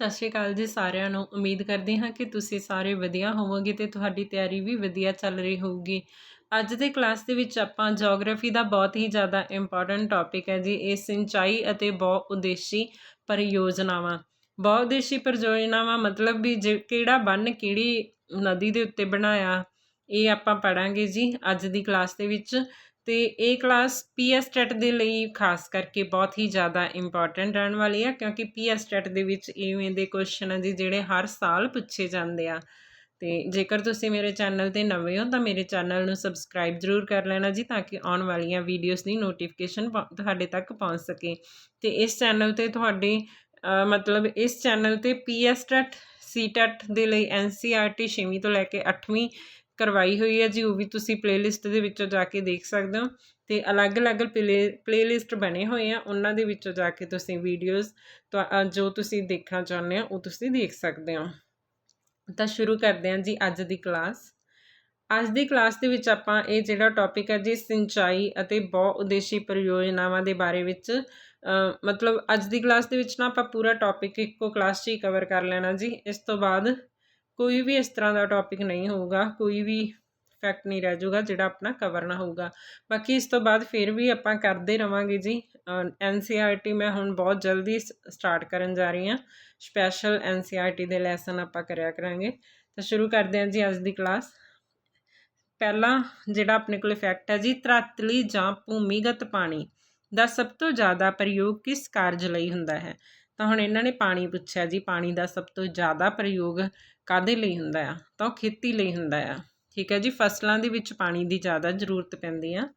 ਸਤਿ ਸ਼੍ਰੀ ਅਕਾਲ ਜੀ ਸਾਰਿਆਂ ਨੂੰ। ਉਮੀਦ ਕਰਦੇ ਹਾਂ ਕਿ ਤੁਸੀਂ ਸਾਰੇ ਵਧੀਆ ਹੋਵੋਗੇ ਤੇ ਤੁਹਾਡੀ ਤਿਆਰੀ ਵੀ ਵਧੀਆ ਚੱਲ ਰਹੀ ਹੋਊਗੀ। ਅੱਜ ਦੇ ਕਲਾਸ ਦੇ ਵਿੱਚ ਆਪਾਂ ਜੀਓਗ੍ਰਾਫੀ ਦਾ ਬਹੁਤ ਹੀ ਜ਼ਿਆਦਾ ਇੰਪੋਰਟੈਂਟ ਟੌਪਿਕ ਹੈ ਜੀ, ਇਹ ਸਿੰਚਾਈ ਅਤੇ ਬਹੁ ਉਦੇਸ਼ੀ ਪਰਿਯੋਜਨਾਵਾਂ। ਬਹੁ ਉਦੇਸ਼ੀ ਪਰਿਯੋਜਨਾਵਾਂ ਮਤਲਬ ਵੀ ਜੇ ਕਿਹੜਾ ਬੰਨ ਕਿਹੜੀ ਨਦੀ ਦੇ ਉੱਤੇ ਬਣਾਇਆ, ਇਹ ਆਪਾਂ ਪੜਾਂਗੇ ਜੀ ਅੱਜ ਦੀ ਕਲਾਸ ਦੇ ਵਿੱਚ। ਤੇ ਇਹ ਕਲਾਸ ਪੀਐਸ ਟੈਟ ਦੇ ਲਈ ਖਾਸ ਕਰਕੇ ਬਹੁਤ ਹੀ ਜ਼ਿਆਦਾ ਇੰਪੋਰਟੈਂਟ ਰਹਿਣ ਵਾਲੀ ਆ, ਕਿਉਂਕਿ ਪੀਐਸ ਟੈਟ ਦੇ ਵਿੱਚ ਇਵੇਂ ਦੇ ਕੁਐਸਚਨ ਆ ਜੀ ਜਿਹੜੇ ਹਰ ਸਾਲ ਪੁੱਛੇ ਜਾਂਦੇ ਆ। ਤੇ ਜੇਕਰ ਤੁਸੀਂ ਮੇਰੇ ਚੈਨਲ ਤੇ ਨਵੇਂ ਹੋ ਤਾਂ ਮੇਰੇ ਚੈਨਲ ਨੂੰ ਸਬਸਕ੍ਰਾਈਬ ਜ਼ਰੂਰ ਕਰ ਲੈਣਾ ਜੀ ਤਾਂ ਕਿ ਆਉਣ ਵਾਲੀਆਂ ਵੀਡੀਓਜ਼ ਦੀ ਨੋਟੀਫਿਕੇਸ਼ਨ ਤੁਹਾਡੇ ਤੱਕ ਪਹੁੰਚ ਸਕੇ। ਤੇ ਇਸ ਚੈਨਲ ਤੇ ਤੁਹਾਡੇ ਮਤਲਬ ਇਸ ਚੈਨਲ ਤੇ ਪੀਐਸ ਟੈਟ ਸੀ ਟੈਟ ਦੇ ਲਈ ਐਨਸੀਆਰਟੀ 6ਵੀਂ ਤੋਂ ਲੈ ਕੇ 8ਵੀਂ ਕਰਵਾਈ ਹੋਈ ਹੈ ਜੀ, ਉਹ ਵੀ ਤੁਸੀਂ ਪਲੇਲਿਸਟ ਦੇ ਵਿੱਚੋਂ ਜਾ ਕੇ ਦੇਖ ਸਕਦੇ ਹੋ ਤੇ ਅਲੱਗ-ਅਲੱਗ ਪਲੇ ਪਲੇਲਿਸਟ ਬਣੇ ਹੋਏ ਆ, ਉਹਨਾਂ ਦੇ ਵਿੱਚੋਂ ਜਾ ਕੇ ਤੁਸੀਂ ਵੀਡੀਓਜ਼ ਜੋ ਤੁਸੀਂ ਦੇਖਣਾ ਚਾਹੁੰਦੇ ਹੋ, ਉਹ ਤੁਸੀਂ ਦੇਖ ਸਕਦੇ ਹੋ। ਤਾਂ ਸ਼ੁਰੂ ਕਰਦੇ ਹਾਂ ਜੀ ਅੱਜ ਦੀ ਕਲਾਸ ਅੱਜ ਦੀ ਕਲਾਸ ਦੇ ਵਿੱਚ ਆਪਾਂ ਇਹ ਜਿਹੜਾ ਟੌਪਿਕ ਹੈ ਜੀ, ਸਿੰਚਾਈ ਅਤੇ ਬਹੁ ਉਦੇਸ਼ੀ ਪਰਿਯੋਜਨਾਵਾਂ ਦੇ ਬਾਰੇ ਵਿੱਚ ਮਤਲਬ ਅੱਜ ਦੀ ਕਲਾਸ ਦੇ ਵਿੱਚ ਨਾ ਆਪਾਂ ਪੂਰਾ ਟੌਪਿਕ ਇੱਕੋ ਕਲਾਸ 'ਚ ਹੀ ਕਵਰ ਕਰ ਲੈਣਾ ਜੀ। ਇਸ ਤੋਂ ਬਾਅਦ ਕੋਈ ਵੀ ਇਸ ਤਰ੍ਹਾਂ ਦਾ ਟੌਪਿਕ ਨਹੀਂ ਹੋਊਗਾ, ਕੋਈ ਵੀ ਫੈਕਟ ਨਹੀਂ ਰਹਿ ਜਾਊਗਾ ਜਿਹੜਾ ਆਪਣਾ ਕਵਰ ਨਾ ਹੋਊਗਾ। ਬਾਕੀ ਇਸ ਤੋਂ ਬਾਅਦ ਫਿਰ ਵੀ ਆਪਾਂ ਕਰਦੇ ਰਵਾਂਗੇ ਜੀ। ਐਨਸੀਆਰਟੀ ਮੈਂ ਹੁਣ ਬਹੁਤ ਜਲਦੀ ਸਟਾਰਟ ਕਰਨ ਜਾ ਰਹੀ ਹਾਂ। ਸਪੈਸ਼ਲ ਐਨਸੀਆਰਟੀ ਦੇ ਲੈਸਨ ਆਪਾਂ ਕਰਿਆ ਕਰਾਂਗੇ। ਤਾਂ ਸ਼ੁਰੂ ਕਰਦੇ ਹਾਂ ਜੀ ਅੱਜ ਦੀ ਕਲਾਸ ਪਹਿਲਾ ਜਿਹੜਾ ਆਪਣੇ ਕੋਲ ਇਫੈਕਟ ਹੈ ਜੀ, ਤਰਾਤਲੀ ਜਾਂ ਭੂਮੀਗਤ ਪਾਣੀ ਦਾ ਸਭ ਤੋਂ ਜ਼ਿਆਦਾ ਪ੍ਰਯੋਗ ਕਿਸ ਕਾਰਜ ਲਈ ਹੁੰਦਾ ਹੈ? ਤਾਂ ਹੁਣ ਇਹਨਾਂ ਨੇ ਪਾਣੀ ਪੁੱਛਿਆ ਜੀ, ਪਾਣੀ ਦਾ ਸਭ ਤੋਂ ਜ਼ਿਆਦਾ ਪ੍ਰਯੋਗ ਕਾਦੇ ਲਈ ਹੁੰਦਾ ਆ? ਤਾਂ ਉਹ ਖੇਤੀ ਲਈ ਹੁੰਦਾ ਆ। ਠੀਕ ਹੈ ਜੀ, ਫਸਲਾਂ ਦੇ ਵਿੱਚ ਪਾਣੀ ਦੀ ਜ਼ਿਆਦਾ ਜ਼ਰੂਰਤ ਪੈਂਦੀ ਆ।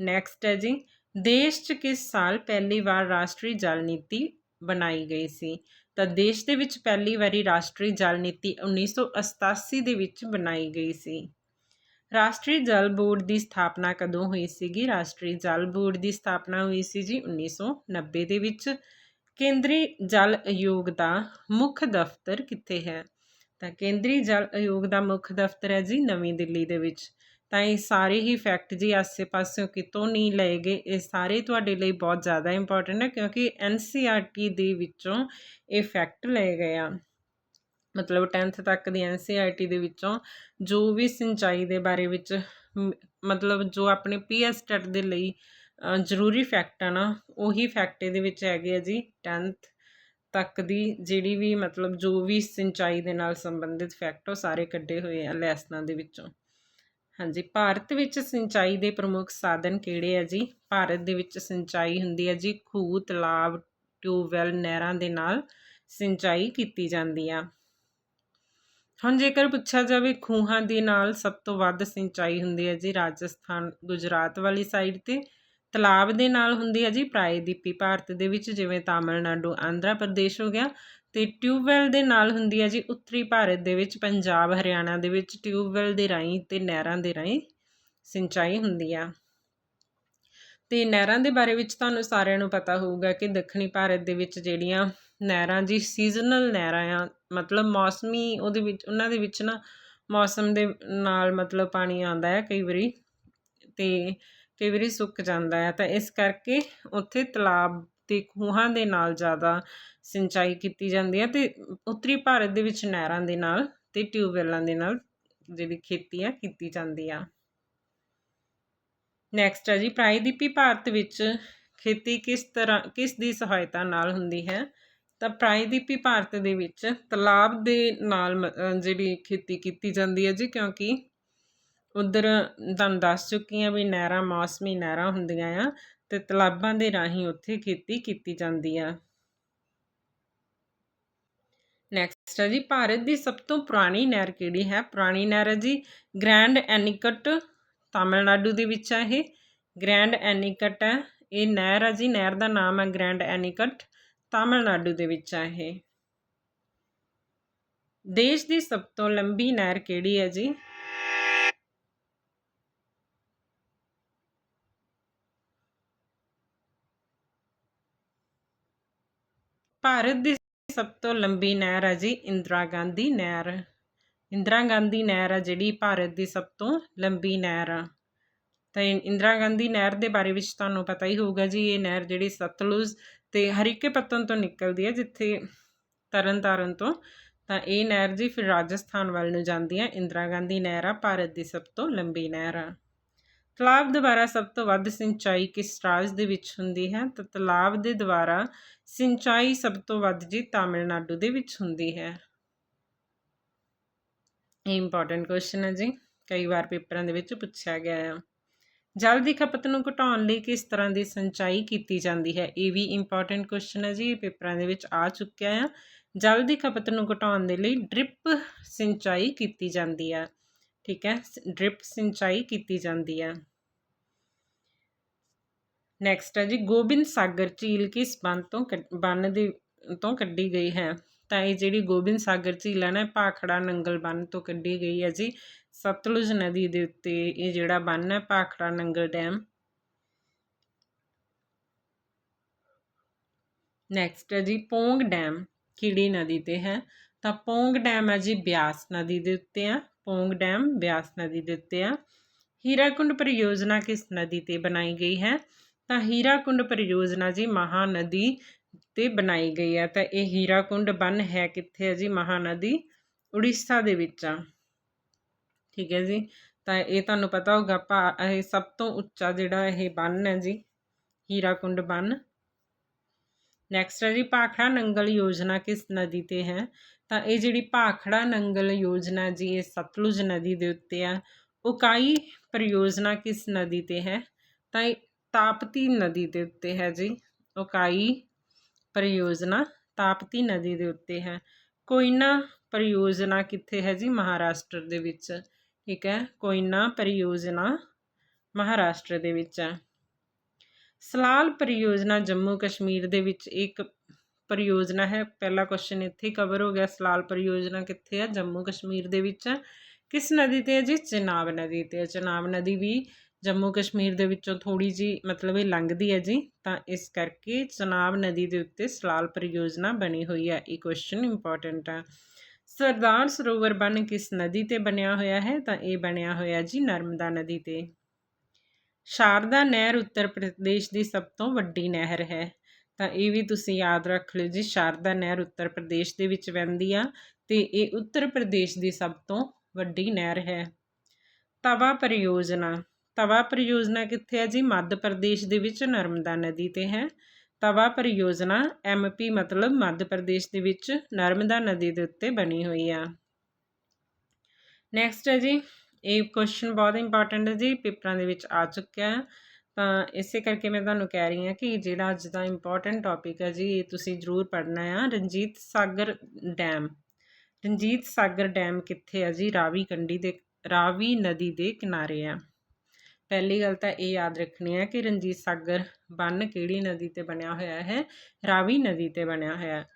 ਨੈਕਸਟ ਹੈ ਜੀ, ਦੇਸ਼ 'ਚ ਕਿਸ ਸਾਲ ਪਹਿਲੀ ਵਾਰ ਰਾਸ਼ਟਰੀ ਜਲ ਨੀਤੀ ਬਣਾਈ ਗਈ ਸੀ? ਤਾਂ ਦੇਸ਼ ਦੇ ਵਿੱਚ ਪਹਿਲੀ ਵਾਰੀ ਰਾਸ਼ਟਰੀ ਜਲ ਨੀਤੀ 1987 ਦੇ ਵਿੱਚ ਬਣਾਈ ਗਈ ਸੀ। ਰਾਸ਼ਟਰੀ ਜਲ ਬੋਰਡ ਦੀ ਸਥਾਪਨਾ ਕਦੋਂ ਹੋਈ ਸੀਗੀ? ਰਾਸ਼ਟਰੀ ਜਲ ਬੋਰਡ ਦੀ ਸਥਾਪਨਾ ਹੋਈ ਸੀ ਜੀ 1990 ਦੇ ਵਿੱਚ। ਕੇਂਦਰੀ ਜਲ ਆਯੋਗ ਦਾ ਮੁੱਖ ਦਫ਼ਤਰ ਕਿੱਥੇ ਹੈ? ਤਾਂ ਕੇਂਦਰੀ ਜਲ ਆਯੋਗ ਦਾ ਮੁੱਖ ਦਫ਼ਤਰ ਹੈ ਜੀ ਨਵੀਂ ਦਿੱਲੀ ਦੇ ਵਿੱਚ। ਤਾਂ ਇਹ ਸਾਰੇ ਹੀ ਫੈਕਟ ਜੀ ਆਸੇ-ਪਾਸਿਓਂ ਕਿਤੋਂ ਨਹੀਂ ਲਏ ਗਏ, ਇਹ ਸਾਰੇ ਤੁਹਾਡੇ ਲਈ ਬਹੁਤ ਜ਼ਿਆਦਾ ਇੰਪੋਰਟੈਂਟ ਹੈ ਕਿਉਂਕਿ ਐਨਸੀਆਰਟੀ ਦੇ ਵਿੱਚੋਂ ਇਹ ਫੈਕਟ ਲਏ ਗਏ ਆ। ਮਤਲਬ 10th ਤੱਕ ਦੀ ਐਨਸੀਆਰਟੀ ਦੇ ਵਿੱਚੋਂ ਜੋ ਵੀ ਸਿੰਚਾਈ ਦੇ ਬਾਰੇ ਵਿੱਚ ਮਤਲਬ ਜੋ ਆਪਣੇ ਪੀਐਸ ਟੈਟ ਦੇ ਲਈ ਜ਼ਰੂਰੀ ਫੈਕਟ ਆ ਨਾ, ਉਹੀ ਫੈਕਟ ਇਹਦੇ ਵਿੱਚ ਹੈਗੇ ਆ ਜੀ 10th ਤੱਕ ਦੀ ਜਿਹੜੀ ਵੀ ਮਤਲਬ ਜੋ ਵੀ ਸਿੰਚਾਈ ਦੇ ਨਾਲ ਸੰਬੰਧਿਤ ਫੈਕਟ ਉਹ ਸਾਰੇ ਕੱਢੇ ਹੋਏ ਆ ਲੈਸਨਾਂ ਦੇ ਵਿੱਚੋਂ। ਹਾਂਜੀ, ਭਾਰਤ ਵਿੱਚ ਸਿੰਚਾਈ ਦੇ ਪ੍ਰਮੁੱਖ ਸਾਧਨ ਕਿਹੜੇ ਆ ਜੀ? ਭਾਰਤ ਦੇ ਵਿੱਚ ਸਿੰਚਾਈ ਹੁੰਦੀ ਹੈ ਜੀ ਖੂਹ ਤਲਾਬ ਟਿਊਬਵੈਲ ਨਹਿਰਾਂ ਦੇ ਨਾਲ ਸਿੰਚਾਈ ਕੀਤੀ ਜਾਂਦੀ ਆ। ਹੁਣ ਜੇਕਰ ਪੁੱਛਿਆ ਜਾਵੇ ਖੂਹਾਂ ਦੇ ਨਾਲ ਸਭ ਤੋਂ ਵੱਧ ਸਿੰਚਾਈ ਹੁੰਦੀ ਹੈ ਜੀ ਰਾਜਸਥਾਨ, ਗੁਜਰਾਤ ਵਾਲੀ ਸਾਈਡ ਤੇ ਤਲਾਬ ਦੇ ਨਾਲ ਹੁੰਦੀ ਹੈ ਜੀ, ਪ੍ਰਾਇਦੀਪੀ ਭਾਰਤ ਦੇ ਵਿੱਚ, ਜਿਵੇਂ ਤਾਮਿਲਨਾਡੂ, ਆਂਧਰਾ ਪ੍ਰਦੇਸ਼ ਹੋ ਗਿਆ, ਤੇ ਟਿਊਬਵੈਲ ਦੇ ਨਾਲ ਹੁੰਦੀ ਹੈ ਜੀ, ਉੱਤਰੀ ਭਾਰਤ ਦੇ ਵਿੱਚ, ਪੰਜਾਬ, ਹਰਿਆਣਾ ਦੇ ਵਿੱਚ, ਟਿਊਬਵੈਲ ਦੇ ਰਾਹੀਂ ਤੇ ਨਹਿਰਾਂ ਦੇ ਰਾਹੀਂ ਸਿੰਚਾਈ ਹੁੰਦੀ ਆ। ਤੇ ਨਹਿਰਾਂ ਦੇ ਬਾਰੇ ਵਿੱਚ ਤੁਹਾਨੂੰ ਸਾਰਿਆਂ ਨੂੰ ਪਤਾ ਹੋਊਗਾ ਕਿ ਦੱਖਣੀ ਭਾਰਤ ਦੇ ਵਿੱਚ ਜਿਹੜੀਆਂ ਨਹਿਰਾਂ ਜੀ ਸੀਜ਼ਨਲ ਨਹਿਰਾਂ ਆ, ਮਤਲਬ ਮੌਸਮੀ ਉਹਦੇ ਵਿੱਚ, ਉਹਨਾਂ ਦੇ ਵਿੱਚ ਨਾ ਮੌਸਮ ਦੇ ਨਾਲ ਮਤਲਬ ਪਾਣੀ ਆਉਂਦਾ ਹੈ ਕਈ ਵਾਰੀ, ਤੇ ਕਈ ਵਾਰੀ ਸੁੱਕ ਜਾਂਦਾ ਹੈ, ਤਾਂ ਇਸ ਕਰਕੇ ਉੱਥੇ ਤਲਾਬ ਤੇ ਖੂਹਾਂ ਦੇ ਨਾਲ ਜ਼ਿਆਦਾ ਸਿੰਚਾਈ ਕੀਤੀ ਜਾਂਦੀ ਹੈ ਤੇ ਉੱਤਰੀ ਭਾਰਤ ਦੇ ਵਿੱਚ ਨਹਿਰਾਂ ਦੇ ਨਾਲ ਤੇ ਟਿਊਬਵੈਲਾਂ ਦੇ ਨਾਲ ਜਿਹੜੀ ਖੇਤੀ ਆ ਕੀਤੀ ਜਾਂਦੀ ਆ। ਨੈਕਸਟ ਹੈ ਜੀ, ਪ੍ਰਾਇਦੀਪੀ ਭਾਰਤ ਵਿੱਚ ਖੇਤੀ ਕਿਸ ਤਰ੍ਹਾਂ, ਕਿਸ ਦੀ ਸਹਾਇਤਾ ਨਾਲ ਹੁੰਦੀ ਹੈ? ਤਾਂ ਪ੍ਰਾਇਦੀਪੀ ਭਾਰਤ ਦੇ ਵਿੱਚ ਤਲਾਬ ਦੇ ਨਾਲ ਜਿਹੜੀ ਖੇਤੀ ਕੀਤੀ ਜਾਂਦੀ ਹੈ ਜੀ, ਕਿਉਂਕਿ ਉਧਰ ਤੁਹਾਨੂੰ ਦੱਸ ਚੁੱਕੀ ਆ ਵੀ ਨਹਿਰਾਂ ਮੌਸਮੀ ਨਹਿਰਾਂ ਹੁੰਦੀਆਂ ਆ ਤੇ ਤਲਾਬਾਂ ਦੇ ਰਾਹੀਂ ਉੱਥੇ ਖੇਤੀ ਕੀਤੀ ਜਾਂਦੀ ਆ। ਨੈਕਸਟ ਹੈ ਜੀ, ਭਾਰਤ ਦੀ ਸਭ ਤੋਂ ਪੁਰਾਣੀ ਨਹਿਰ ਕਿਹੜੀ ਹੈ? ਪੁਰਾਣੀ ਨਹਿਰ ਹੈ ਜੀ ਗ੍ਰੈਂਡ ਐਨੀਕਟ ਤਾਮਿਲਨਾਡੂ ਦੇ ਵਿੱਚ ਹੈ ਇਹ। ਗ੍ਰੈਂਡ ਐਨੀਕਟ ਹੈ ਇਹ ਨਹਿਰ ਹੈ ਜੀ, ਨਹਿਰ ਦਾ ਨਾਮ ਹੈ ਗ੍ਰੈਂਡ ਐਨੀਕਟ ਤਾਮਿਲਨਾਡੂ ਦੇ ਵਿੱਚ ਹੈ ਇਹ। ਦੇਸ਼ ਦੀ ਸਭ ਤੋਂ ਲੰਬੀ ਨਹਿਰ ਕਿਹੜੀ ਹੈ ਜੀ? ਭਾਰਤ ਦੀ ਸਭ ਤੋਂ ਲੰਬੀ ਨਹਿਰ ਹੈ ਜੀ ਇੰਦਰਾ ਗਾਂਧੀ ਨਹਿਰ। ਇੰਦਰਾ ਗਾਂਧੀ ਨਹਿਰ ਹੈ ਜਿਹੜੀ ਭਾਰਤ ਦੀ ਸਭ ਤੋਂ ਲੰਬੀ ਨਹਿਰ ਆ। ਤਾਂ ਇੰਦਰਾ ਗਾਂਧੀ ਨਹਿਰ ਦੇ ਬਾਰੇ ਵਿੱਚ ਤੁਹਾਨੂੰ ਪਤਾ ਹੀ ਹੋਊਗਾ ਜੀ, ਇਹ ਨਹਿਰ ਜਿਹੜੀ ਸਤਲੁਜ ਤੇ ਹਰੀਕੇ ਪੱਤਨ ਤੋਂ ਨਿਕਲਦੀ ਹੈ, ਜਿੱਥੇ ਤਰਨਤਾਰਨ ਤੋਂ। ਤਾਂ ਇਹ ਨਹਿਰ ਜੀ ਫਿਰ ਰਾਜਸਥਾਨ ਵੱਲ ਨੂੰ ਜਾਂਦੀ ਹੈ। ਇੰਦਰਾ ਗਾਂਧੀ ਨਹਿਰ ਆ, ਭਾਰਤ ਦੀ ਸਭ ਤੋਂ ਲੰਬੀ ਨਹਿਰ ਆ। ਤਲਾਬ ਦੁਆਰਾ ਸਭ ਤੋਂ ਵੱਧ ਸਿੰਚਾਈ ਕਿਸ ਰਾਜ ਦੇ ਵਿੱਚ ਹੁੰਦੀ ਹੈ? ਤਾਂ ਤਲਾਬ ਦੇ ਦੁਆਰਾ ਸਿੰਚਾਈ ਸਭ ਤੋਂ ਵੱਧ ਜੀ ਤਾਮਿਲਨਾਡੂ ਦੇ ਵਿੱਚ ਹੁੰਦੀ ਹੈ। ਇਹ ਇੰਪੋਰਟੈਂਟ ਕੁਐਸਚਨ ਹੈ ਜੀ। ਕਈ ਵਾਰ ਪੇਪਰਾਂ ਦੇ ਵਿੱਚ ਪੁੱਛਿਆ ਗਿਆ ਹੈ ਜਲ ਦੀ ਖਪਤ ਨੂੰ ਘਟਾਉਣ ਲਈ ਕਿਸ ਤਰ੍ਹਾਂ ਦੀ ਸਿੰਚਾਈ ਕੀਤੀ ਜਾਂਦੀ ਹੈ? ਇਹ ਵੀ ਇੰਪੋਰਟੈਂਟ ਕੁਐਸਚਨ ਹੈ ਜੀ। ਪੇਪਰਾਂ ਦੇ ਵਿੱਚ ਆ ਚੁੱਕਿਆ ਹੈ ਜਲ ਦੀ ਖਪਤ ਨੂੰ ਘਟਾਉਣ ਦੇ ਲਈ ਡ੍ਰਿਪ ਸਿੰਚਾਈ ਕੀਤੀ ਜਾਂਦੀ ਹੈ ਠੀਕ ਹੈ ਡ੍ਰਿਪ ਸਿੰਚਾਈ ਕੀਤੀ ਜਾਂਦੀ ਹੈ ਨੈਕਸਟ ਹੈ ਜੀ, ਗੋਬਿੰਦ ਸਾਗਰ ਝੀਲ ਕਿਸ ਬੰਨ ਤੋਂ ਬੰਨ ਦੇ, ਤੋਂ ਕੱਢੀ ਗਈ ਹੈ? ਤਾਂ ਇਹ ਜਿਹੜੀ ਗੋਬਿੰਦ ਸਾਗਰ ਝੀਲ ਹੈ ਨਾ ਭਾਖੜਾ ਨੰਗਲ ਬੰਨ ਤੋਂ ਕੱਢੀ ਗਈ ਹੈ ਜੀ। ਸਤਲੁਜ ਨਦੀ ਦੇ ਉੱਤੇ ਇਹ ਜਿਹੜਾ ਬੰਨ ਹੈ, ਭਾਖੜਾ ਨੰਗਲ ਡੈਮ। ਨੈਕਸਟ ਹੈ ਜੀ, ਪੋਂਗ ਡੈਮ ਕਿੜੀ ਨਦੀ ਤੇ ਹੈ। ਤਾਂ ਪੋਂਗ ਡੈਮ ਹੈ ਜੀ ਬਿਆਸ ਨਦੀ ਦੇ ਉੱਤੇ ਆ। ਪੋਂਗ ਡੈਮ, ਬਿਆਸ ਨਦੀ ਦੇ ਉੱਤੇ ਆ। ਹੀਰਾਕੁੰਡ ਪਰਿਯੋਜਨਾ ਕਿਸ ਨਦੀ ਤੇ ਬਣਾਈ ਗਈ ਹੈ? ਤਾਂ ਹੀਰਾਕੁੰਡ ਪਰਿਯੋਜਨਾ ਜੀ ਮਹਾਨਦੀ ਤੇ ਬਣਾਈ ਗਈ ਹੈ। ਤਾਂ ਇਹ ਹੀਰਾਕੁੰਡ ਬੰਨ ਹੈ ਕਿੱਥੇ ਹੈ ਜੀ? ਮਹਾਨਦੀ ਉੜੀਸਾ ਦੇ ਵਿੱਚ ਆ। ਠੀਕ ਹੈ ਜੀ। ਤਾਂ ਇਹ ਤੁਹਾਨੂੰ ਪਤਾ ਹੋਗਾ ਭਾ ਇਹ ਸਭ ਤੋਂ ਉੱਚਾ ਜਿਹੜਾ ਇਹ ਬੰਨ ਹੈ ਜੀ, ਹੀਰਾਕੁੰਡ ਬੰਨ ਨੈਕਸਟ ਹੈ ਜੀ, ਭਾਖੜਾ ਨੰਗਲ ਯੋਜਨਾ ਕਿਸ ਨਦੀ ਤੇ ਹੈ? ਤਾਂ ਇਹ ਜਿਹੜੀ ਭਾਖੜਾ ਨੰਗਲ ਯੋਜਨਾ ਜੀ, ਇਹ ਸਤਲੁਜ ਨਦੀ ਦੇ ਉੱਤੇ ਆ। ਉਕਾਈ ਪਰਿਯੋਜਨਾ ਕਿਸ ਨਦੀ ਤੇ ਹੈ? ਤਾਂ ਇਹ ਤਾਪਤੀ ਨਦੀ ਦੇ ਉੱਤੇ ਹੈ ਜੀ। ਉਕਾਈ ਪਰਿਯੋਜਨਾ ਤਾਪਤੀ ਨਦੀ ਦੇ ਉੱਤੇ ਹੈ। ਕੋਇਨਾ ਪਰਿਯੋਜਨਾ ਕਿੱਥੇ ਹੈ ਜੀ? ਮਹਾਰਾਸ਼ਟਰ ਦੇ ਵਿੱਚ, ਠੀਕ ਹੈ? ਕੋਇਨਾ ਪਰਿਯੋਜਨਾ ਮਹਾਰਾਸ਼ਟਰ ਦੇ ਵਿੱਚ ਹੈ। ਸਲਾਲ ਪਰਿਯੋਜਨਾ ਜੰਮੂ ਕਸ਼ਮੀਰ ਦੇ ਵਿੱਚ ਇੱਕ ਪਰਿਯੋਜਨਾ ਹੈ। ਪਹਿਲਾ ਕੁਐਸਚਨ ਇੱਥੇ ਕਵਰ ਹੋ ਗਿਆ। ਸਲਾਲ ਪਰਿਯੋਜਨਾ ਕਿੱਥੇ ਹੈ ਜੰਮੂ ਕਸ਼ਮੀਰ ਦੇ ਵਿੱਚ। ਕਿਸ ਨਦੀ ਤੇ ਹੈ ਜੀ? ਚਨਾਬ ਨਦੀ ਤੇ ਹੈ ਚਨਾਬ ਨਦੀ ਵੀ ਜੰਮੂ ਕਸ਼ਮੀਰ ਦੇ ਵਿੱਚੋਂ ਥੋੜੀ ਜੀ ਮਤਲਬ ਇਹ ਲੰਘਦੀ ਹੈ ਜੀ। ਤਾਂ ਇਸ ਕਰਕੇ ਚਨਾਬ ਨਦੀ ਦੇ ਉੱਤੇ ਸਲਾਲ ਪਰਿਯੋਜਨਾ ਬਣੀ ਹੋਈ ਹੈ। ਇਹ ਕੁਐਸਚਨ ਇੰਪੋਰਟੈਂਟ ਹੈ ਸਰਦਾਰ ਸਰੋਵਰ ਬਨ ਕਿਸ ਨਦੀ ਤੇ ਬਣਿਆ ਹੋਇਆ ਹੈ? ਤਾਂ ਇਹ ਬਣਿਆ ਹੋਇਆ ਜੀ ਨਰਮਦਾ ਨਦੀ ਤੇ। ਸ਼ਾਰਦਾ ਨਹਿਰ ਉੱਤਰ ਪ੍ਰਦੇਸ਼ ਦੀ ਸਭ ਤੋਂ ਵੱਡੀ ਨਹਿਰ ਹੈ। ਤਾਂ ਇਹ ਵੀ ਤੁਸੀਂ ਯਾਦ ਰੱਖ ਲਿਓ ਜੀ, ਸ਼ਾਰਦਾ ਨਹਿਰ ਉੱਤਰ ਪ੍ਰਦੇਸ਼ ਦੇ ਵਿੱਚ ਵਹਿੰਦੀ ਆ ਤੇ ਇਹ ਉੱਤਰ ਪ੍ਰਦੇਸ਼ ਦੀ ਸਭ ਤੋਂ ਵੱਡੀ ਨਹਿਰ ਹੈ। ਤਵਾ ਪਰਿਯੋਜਨਾ ਤਵਾ ਪਰਿਯੋਜਨਾ ਕਿੱਥੇ ਹੈ ਜੀ? ਮੱਧ ਪ੍ਰਦੇਸ਼ ਦੇ ਵਿੱਚ ਨਰਮਦਾ ਨਦੀ ਤੇ ਹੈ। ਤਵਾ ਪਰਿਯੋਜਨਾ ਐਮਪੀ ਮਤਲਬ ਮੱਧ ਪ੍ਰਦੇਸ਼ ਦੇ ਵਿੱਚ ਨਰਮਦਾ ਨਦੀ ਦੇ ਉੱਤੇ ਬਣੀ ਹੋਈ ਆ। ਨੈਕਸਟ ਹੈ ਜੀ, ਇਹ ਕੁਐਸਚਨ ਬਹੁਤ ਇੰਪੋਰਟੈਂਟ ਹੈ ਜੀ, ਪੇਪਰਾਂ ਦੇ ਵਿੱਚ ਆ ਚੁੱਕਿਆ। ਹੈ ਤਾਂ ਇਸੇ ਕਰਕੇ ਮੈਂ ਤੁਹਾਨੂੰ ਕਹਿ ਰਹੀ ਹਾਂ ਕਿ ਜਿਹੜਾ ਅੱਜ ਦਾ ਇੰਪੋਰਟੈਂਟ ਟੌਪਿਕ ਹੈ ਜੀ, ਇਹ ਤੁਸੀਂ ਜ਼ਰੂਰ ਪੜ੍ਹਨਾ ਆ। ਰਣਜੀਤ ਸਾਗਰ ਡੈਮ। ਰਣਜੀਤ ਸਾਗਰ ਡੈਮ ਕਿੱਥੇ ਹੈ ਜੀ? ਰਾਵੀ ਕੰਢੀ ਦੇ, ਰਾਵੀ ਨਦੀ ਦੇ ਕਿਨਾਰੇ ਆ। ਪਹਿਲੀ ਗੱਲ ਤਾਂ ਇਹ ਯਾਦ ਰੱਖਣੀ ਹੈ ਕਿ ਰਣਜੀਤ ਸਾਗਰ ਬੰਨ ਕਿਹੜੀ ਨਦੀ ਤੇ ਬਣਿਆ ਹੋਇਆ ਹੈ? ਰਾਵੀ ਨਦੀ ਤੇ ਬਣਿਆ ਹੋਇਆ। ਹੈ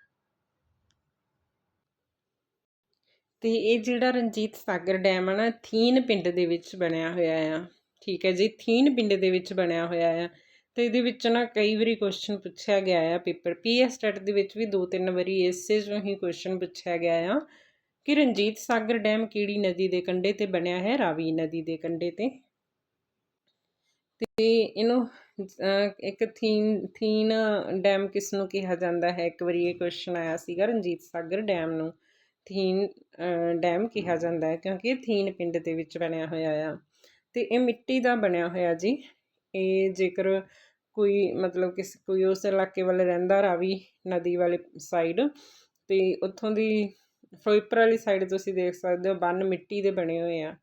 ਤੇ ਇਹ ਜਿਹੜਾ ਰਣਜੀਤ ਸਾਗਰ ਡੈਮ ਹੈ ਨਾ, ਥੀਨ ਪਿੰਡ ਦੇ ਵਿੱਚ ਬਣਿਆ ਹੋਇਆ ਆ। ਠੀਕ ਹੈ ਜੀ, ਥੀਨ ਪਿੰਡ ਦੇ ਵਿੱਚ ਬਣਿਆ ਹੋਇਆ ਆ ਤੇ ਇਹਦੇ ਵਿੱਚ ਨਾ ਕਈ ਵਾਰੀ ਕੁਐਸਚਨ ਪੁੱਛਿਆ ਗਿਆ ਆ ਪੇਪਰ ਪੀਐਸ ਸਟੈਟ ਦੇ ਵਿੱਚ ਵੀ ਦੋ ਤਿੰਨ ਵਾਰੀ ਇਸੇ ਜੋ ਹੀ ਕੁਐਸਚਨ ਪੁੱਛਿਆ ਗਿਆ ਆ ਕਿ ਰਣਜੀਤ ਸਾਗਰ ਡੈਮ ਕਿਹੜੀ ਨਦੀ ਦੇ ਕੰਢੇ ਤੇ ਬਣਿਆ ਹੈ, ਰਾਵੀ ਨਦੀ ਦੇ ਕੰਢੇ ਤੇ? ਤੇ ਇਹਨੂੰ ਇੱਕ ਥੀਨ ਥੀਨ ਡੈਮ ਕਿਸ ਨੂੰ ਕਿਹਾ ਜਾਂਦਾ ਹੈ? ਇੱਕ ਵਾਰੀ ਇਹ ਕੁਐਸਚਨ ਆਇਆ ਸੀਗਾ ਰਣਜੀਤ ਸਾਗਰ ਡੈਮ ਨੂੰ। ਥੀਨ ਡੈਮ ਕਿਹਾ ਜਾਂਦਾ ਹੈ ਕਿਉਂਕਿ ਇਹ ਥੀਨ ਪਿੰਡ ਦੇ ਵਿੱਚ ਬਣਿਆ ਹੋਇਆ ਆ। ਤੇ ਇਹ ਮਿੱਟੀ ਦਾ ਬਣਿਆ ਹੋਇਆ ਜੀ। ਇਹ ਜੇਕਰ ਕੋਈ ਮਤਲਬ ਕਿਸ, ਕੋਈ ਉਸ ਇਲਾਕੇ ਵੱਲ ਰਹਿੰਦਾ ਰਾਵੀ ਨਦੀ ਵਾਲੇ ਸਾਈਡ ਤੇ ਉੱਥੋਂ ਦੀ ਫਿਰੋਜ਼ਪੁਰ ਵਾਲੀ ਸਾਈਡ ਤੁਸੀਂ ਦੇਖ ਸਕਦੇ ਹੋ ਬੰਨ ਮਿੱਟੀ ਦੇ ਬਣੇ ਹੋਏ ਆ।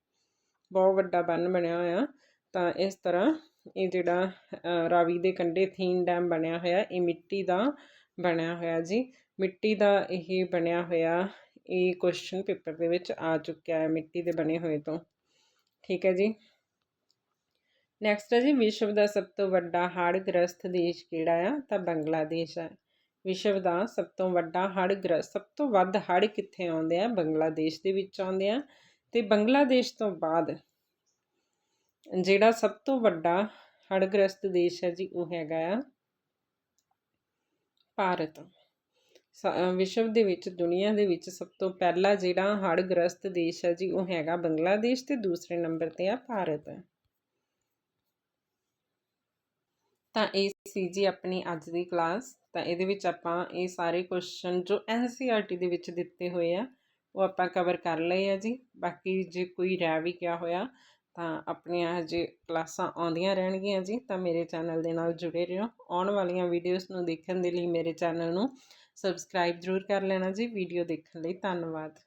ਬਹੁਤ ਵੱਡਾ ਬੰਨ ਬਣਿਆ ਹੋਇਆ। ਤਾਂ ਇਸ ਤਰ੍ਹਾਂ ਇਹ ਜਿਹੜਾ ਰਾਵੀ ਦੇ ਕੰਢੇ ਥੀਨ ਡੈਮ ਬਣਿਆ ਹੋਇਆ, ਇਹ ਮਿੱਟੀ ਦਾ ਬਣਿਆ ਹੋਇਆ ਜੀ। ਮਿੱਟੀ ਦਾ ਇਹ ਬਣਿਆ ਹੋਇਆ, ਇਹ ਕੁਐਸਚਨ ਪੇਪਰ ਦੇ ਵਿੱਚ ਆ ਚੁੱਕਿਆ ਹੈ ਮਿੱਟੀ ਦੇ ਬਣੇ ਹੋਏ ਤੋਂ। ਠੀਕ ਹੈ ਜੀ। ਨੈਕਸਟ ਹੈ ਜੀ, ਵਿਸ਼ਵ ਦਾ ਸਭ ਤੋਂ ਵੱਡਾ ਹੜ੍ਹ ਗ੍ਰਸਤ ਦੇਸ਼ ਕਿਹੜਾ ਆ? ਤਾਂ ਬੰਗਲਾਦੇਸ਼ ਹੈ ਵਿਸ਼ਵ ਦਾ ਸਭ ਤੋਂ ਵੱਡਾ ਹੜ੍ਹ ਗ੍ਰਸਤ ਸਭ ਤੋਂ ਵੱਧ ਹੜ੍ਹ ਕਿੱਥੇ ਆਉਂਦੇ ਆ? ਬੰਗਲਾਦੇਸ਼ ਦੇ ਵਿੱਚ ਆਉਂਦੇ ਆ। ਤੇ ਬੰਗਲਾਦੇਸ਼ ਤੋਂ ਬਾਅਦ ਜਿਹੜਾ ਸਭ ਤੋਂ ਵੱਡਾ ਹੜ੍ਹ ਗ੍ਰਸਤ ਦੇਸ਼ ਹੈ ਜੀ, ਉਹ ਹੈਗਾ ਆ ਭਾਰਤ। ਵਿਸ਼ਵ ਦੇ ਵਿੱਚ, ਦੁਨੀਆ ਦੇ ਵਿੱਚ ਸਭ ਤੋਂ ਪਹਿਲਾ ਜਿਹੜਾ ਹੜ੍ਹ ਗ੍ਰਸਤ ਦੇਸ਼ ਹੈ ਜੀ, ਉਹ ਹੈਗਾ ਬੰਗਲਾਦੇਸ਼ ਤੇ ਦੂਸਰੇ ਨੰਬਰ ਤੇ ਆ ਭਾਰਤ। ਤਾਂ ਇਹ ਸੀ ਜੀ ਆਪਣੀ ਅੱਜ ਦੀ ਕਲਾਸ ਤਾਂ ਇਹਦੇ ਵਿੱਚ ਆਪਾਂ ਇਹ ਸਾਰੇ ਕੁਐਸਚਨ ਜੋ ਐਨਸੀਈਆਰਟੀ ਦੇ ਵਿੱਚ ਦਿੱਤੇ ਹੋਏ ਆ, ਉਹ ਆਪਾਂ ਕਵਰ ਕਰ ਲਏ ਆ ਜੀ। ਬਾਕੀ ਜੇ ਕੋਈ ਰਹਿ ਵੀ ਗਿਆ ਹੋਇਆ, ਤਾਂ ਆਪਣੀਆਂ ਹਜੇ ਕਲਾਸਾਂ ਆਉਂਦੀਆਂ ਰਹਿਣਗੀਆਂ ਜੀ, ਤਾਂ ਮੇਰੇ ਚੈਨਲ ਦੇ ਨਾਲ ਜੁੜੇ ਰਹੋ। ਆਉਣ ਵਾਲੀਆਂ ਵੀਡੀਓਜ਼ ਨੂੰ ਦੇਖਣ ਦੇ ਲਈ ਮੇਰੇ ਚੈਨਲ ਨੂੰ ਸਬਸਕ੍ਰਾਈਬ ਜ਼ਰੂਰ ਕਰ ਲੈਣਾ ਜੀ। ਵੀਡੀਓ ਦੇਖਣ ਲਈ ਧੰਨਵਾਦ।